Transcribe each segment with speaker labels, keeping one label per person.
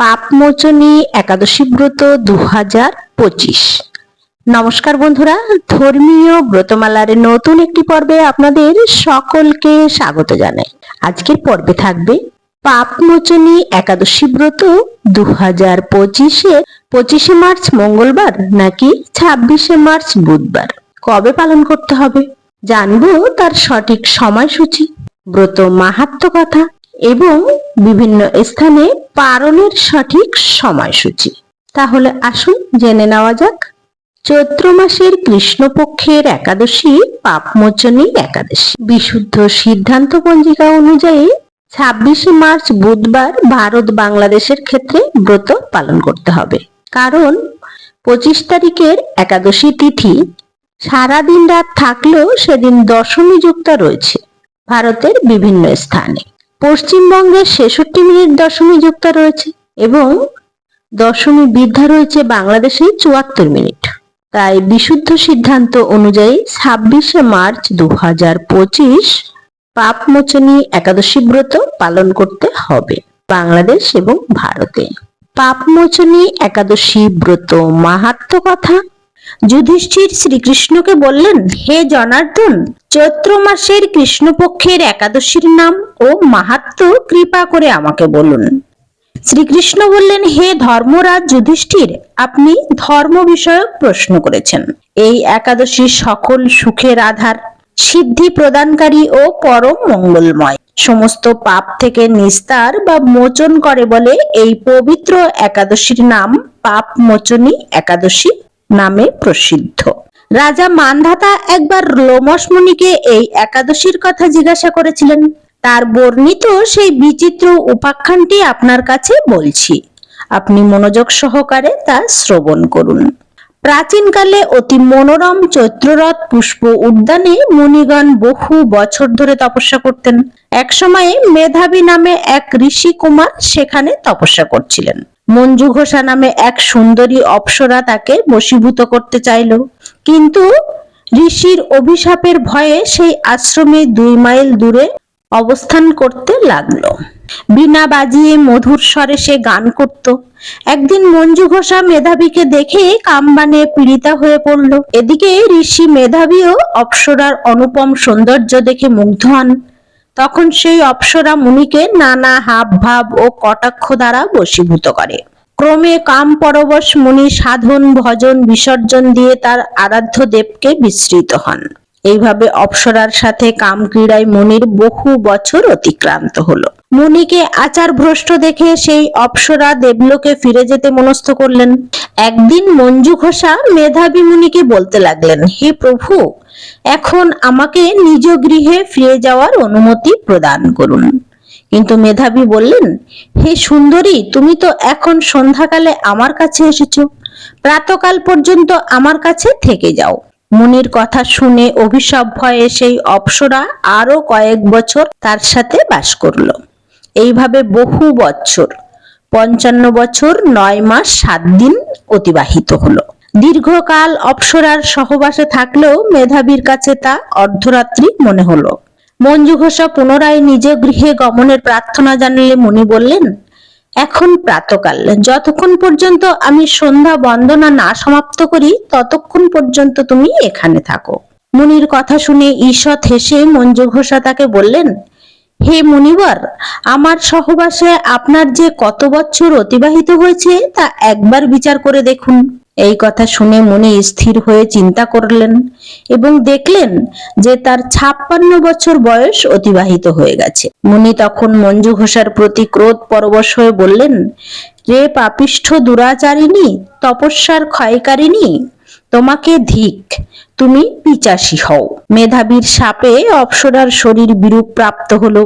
Speaker 1: পাপমোচনী একাদশী ব্রত দু হাজার পঁচিশ। নমস্কার বন্ধুরা, ধর্মীয় ব্রতমালার নতুন একটি পর্বে আপনাদের সকলকে স্বাগত জানাই। আজকের পর্বে থাকবে পাপমোচনী একাদশী ব্রত দু হাজার পঁচিশে পঁচিশে মার্চ মঙ্গলবার নাকি ছাব্বিশে মার্চ বুধবার? কবে পালন করতে হবে? জানব তার সঠিক সময়সূচি, ব্রত মাহাত্ম কথা এবং বিভিন্ন স্থানে পারণের সঠিক সময়সূচি। তাহলে আসুন জেনে নেওয়া যাক। চৈত্র মাসের কৃষ্ণপক্ষের একাদশী, পাপমোচনী একাদশী। বিশুদ্ধ সিদ্ধান্ত পঞ্জিকা অনুযায়ী ছাব্বিশে মার্চ বুধবার ভারত বাংলাদেশের ক্ষেত্রে ব্রত পালন করতে হবে। কারণ পঁচিশ তারিখের একাদশী তিথি সারাদিন রাত থাকলেও সেদিন দশমী যুক্ত রয়েছে ভারতের বিভিন্ন স্থানে। পশ্চিমবঙ্গের ছেষট্টি মিনিট দশমী যুক্ত রয়েছে এবং দশমী বৃদ্ধা রয়েছে বাংলাদেশে চুয়াত্তর মিনিট। তাই বিশুদ্ধ সিদ্ধান্ত অনুযায়ী ছাব্বিশে মার্চ দু হাজার পঁচিশ পাপমোচনী একাদশী ব্রত পালন করতে হবে বাংলাদেশ এবং ভারতে। পাপমোচনী একাদশী ব্রত মাহাত্ম কথা যুধিষ্ঠির শ্রীকৃষ্ণকে বললেন, হে জনার্দন, চৈত্র মাসের কৃষ্ণপক্ষের একাদশীর নাম ও মাহাত্ম কৃপা করে আমাকে বলুন। শ্রীকৃষ্ণ বললেন, হে ধর্মরাজ যুধিষ্ঠির, আপনি ধর্ম বিষয়ক প্রশ্ন করেছেন। এই একাদশী সকল সুখের আধার, সিদ্ধি প্রদানকারী ও পরম মঙ্গলময়। সমস্ত পাপ থেকে নিস্তার বা মোচন করে বলে এই পবিত্র একাদশীর নাম পাপ মোচনী একাদশী নামে প্রসিদ্ধ। রাজা মানধাতা একবার লোমস মুনিকে এই একাদশীর কথা জিজ্ঞাসা করেছিলেন। তার বর্ণিত সেই বিচিত্র উপাখ্যানটি আপনার কাছে বলছি। আপনি মনোযোগ সহকারে তা শ্রবণ করুন। প্রাচীনকালে অতি মনোরম চৈত্ররথ পুষ্প উদ্যানে মুনিগণ বহু বছর ধরে তপস্যা করতেন। এক সময়ে মেধাবী নামে এক ঋষি কুমার সেখানে তপস্যা করছিলেন। মঞ্জু ঘোষা নামে এক সুন্দরী অপ্সরা তাকে বশীভূত করতে চাইল। কিন্তু ঋষির অভিশাপের ভয়ে সেই আশ্রমে দুই মাইল দূরে অবস্থান করতে লাগল। বিনা বাজিয়ে মধুর স্বরে সে গান করত। একদিন মঞ্জু ঘোষা মেধাবীকে দেখে কামবানে পীড়িতা হয়ে পড়ল। এদিকে ঋষি মেধাবীও অপ্সরার অনুপম সৌন্দর্য দেখে মুগ্ধ হন। তখন সেই অপ্সরা মুনিকে নানা হাব ভাব ও কটাক্ষ দ্বারা বশীভূত করে। ক্রমে কাম পরবশ মুনি সাধন, ভজন, বিসর্জন দিয়ে তার আরাধ্য দেবকে বিস্মৃত হন। এইভাবে অপ্সরার সাথে কাম ক্রীড়ায় মুনির বহু বছর অতিক্রান্ত হলো। মুনিকে আচার ভ্রষ্ট দেখে সেই অপ্সরা দেবলোকে ফিরে যেতে মনস্থ করলেন। একদিন মঞ্জু ঘোষা মেধাবী মুনিকে বলতে লাগলেন, হে প্রভু, এখন আমাকে নিজ গৃহে ফিরে যাওয়ার অনুমতি প্রদান করুন। কিন্তু মেধাবী বললেন, হে সুন্দরী, তুমি তো এখন সন্ধ্যাকালে আমার কাছে এসেছ। প্রাতকাল পর্যন্ত আমার কাছে থেকে যাও। মুনির কথা শুনে অভিশাপ ভয়ে সেই অপ্সরা আরও কয়েক বছর তার সাথে বাস করল। এইভাবে বহু বছর, পঞ্চান্ন বছর নয় মাস সাত দিন অতিবাহিত হলো। দীর্ঘকাল অপ্সরার সহবাসে থাকলেও মেধাবীর কাছে তা অর্ধরাত্রি মনে হলো। মঞ্জু ঘোষা পুনরায় নিজ গৃহে গমনের প্রার্থনা জানালে মুনি বললেন এখন প্রাতকাল। যতক্ষণ পর্যন্ত আমি সন্ধ্যা বন্দনা না সমাপ্ত করি, ততক্ষণ পর্যন্ত তুমি এখানে থাকো। মুনির কথা শুনে ঈষৎ হেসে মঞ্জু ঘোষা তাকে বললেন, হে মুনিবর, আমার সহবাসে আপনার যে কত বছর অতিবাহিত হয়েছে তা একবার বিচার করে দেখুন। এই কথা শুনে মনে স্থির হয়ে চিন্তা করলেন এবং দেখলেন যে তার ছাপ্পান্ন বছর বয়স অতিবাহিত হয়ে গেছে। মুনি তখন মঞ্জু ঘোষার প্রতি ক্রোধ পরবশ হয়ে বললেন, রে পাপিষ্ঠ দুরাচারিণী, তপস্যার ক্ষয়কারিণী, তোমাকে ধিক, তুমি পিচাসী হও। মেধাবীর সাপে অপ্সরার শরীর বিরূপ প্রাপ্ত হলো।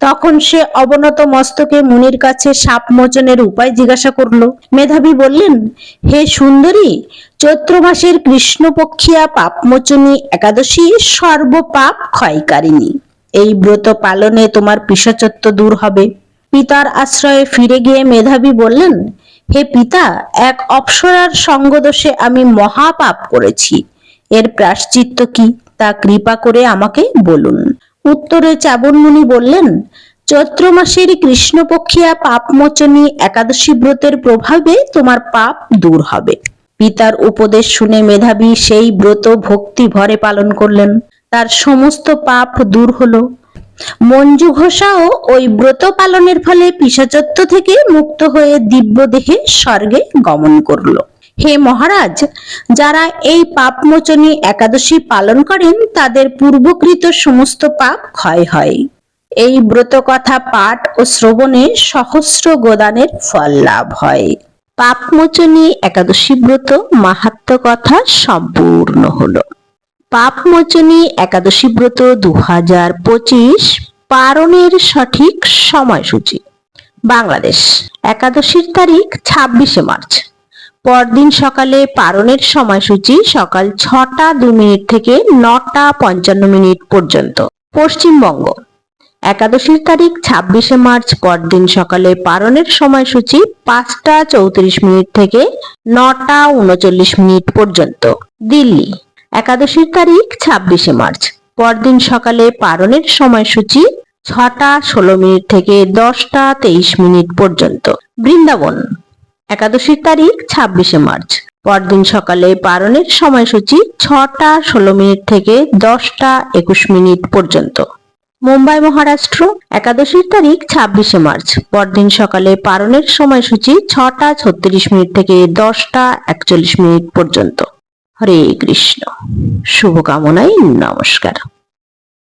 Speaker 1: তখন সে অবনত মস্তকে মুনির কাছে সাপ মোচনের উপায় জিজ্ঞাসা করল। মেধাবী বললেন, হে সুন্দরী চৈত্র মাসের কৃষ্ণপক্ষিয়া পাপমোচনী একাদশী সর্বপাপ ক্ষয়কারিণী। এই ব্রত পালনে তোমার পিসাচত্ব দূর হবে। পিতার আশ্রয়ে ফিরে গিয়ে মেধাবী বললেন, হে পিতা, এক অপ্সরার সঙ্গদোষে আমি মহাপাপ করেছি। এর প্রাশ্চিত্য কি? তা কৃপা করে আমাকে বলুন। উত্তরে চাবনমুনি বললেন চৈত্র মাসের কৃষ্ণপক্ষিয়া পাপমোচনী একাদশী ব্রতের প্রভাবে তোমার পাপ দূর হবে। পিতার উপদেশ শুনে মেধাবী সেই ব্রত ভক্তি ভরে পালন করলেন। তার সমস্ত পাপ দূর হলো। মঞ্জু ঘোষাও ওই ব্রত পালনের ফলে পিসাচত্ব থেকে মুক্ত হয়ে দিব্য দেহে স্বর্গে গমন করল। হে মহারাজ, যারা এই পাপমোচনী একাদশী পালন করেন, তাদের পূর্বকৃত সমস্ত পাপ ক্ষয় হয়। এই ব্রত কথা পাঠ ও শ্রবণে সহস্র গোদানের ফল লাভ হয়। পাপমোচনী একাদশী ব্রত মাহাত্ম কথা সম্পূর্ণ হলো। পাপমোচনী একাদশী ব্রত দু হাজার পঁচিশ পারণের সঠিক সময়সূচি। বাংলাদেশ, একাদশীর তারিখ ছাব্বিশে মার্চ। পরদিন সকালে পারণের সময়সূচি সকাল ছটা দু মিনিট থেকে নটা পঞ্চান্ন মিনিট পর্যন্ত, পশ্চিমবঙ্গ। একাদশীর তারিখ ছাব্বিশে মার্চ পরদিন সকালে পারণের সময়সূচি পাঁচটা চৌত্রিশ মিনিট থেকে নটা উনচল্লিশ মিনিট পর্যন্ত, দিল্লি। একাদশীর তারিখ ছাব্বিশে মার্চ পরদিন সকালে পারণের সময়সূচি ছটা ষোলো মিনিট থেকে দশটা তেইশ মিনিট পর্যন্ত, বৃন্দাবন। একাদশীর তারিখ ছাব্বিশে মার্চ। পরদিন সকালে পারণের সময়সূচি ছটা ষোলো মিনিট থেকে দশটা একুশ মিনিট পর্যন্ত। মুম্বাই মহারাষ্ট্র, একাদশীর তারিখ ছাব্বিশে মার্চ। পরদিন সকালে পারণের সময়সূচি ছটা ছত্রিশ মিনিট থেকে দশটা একচল্লিশ মিনিট পর্যন্ত। হরে কৃষ্ণ। শুভকামনায় নমস্কার।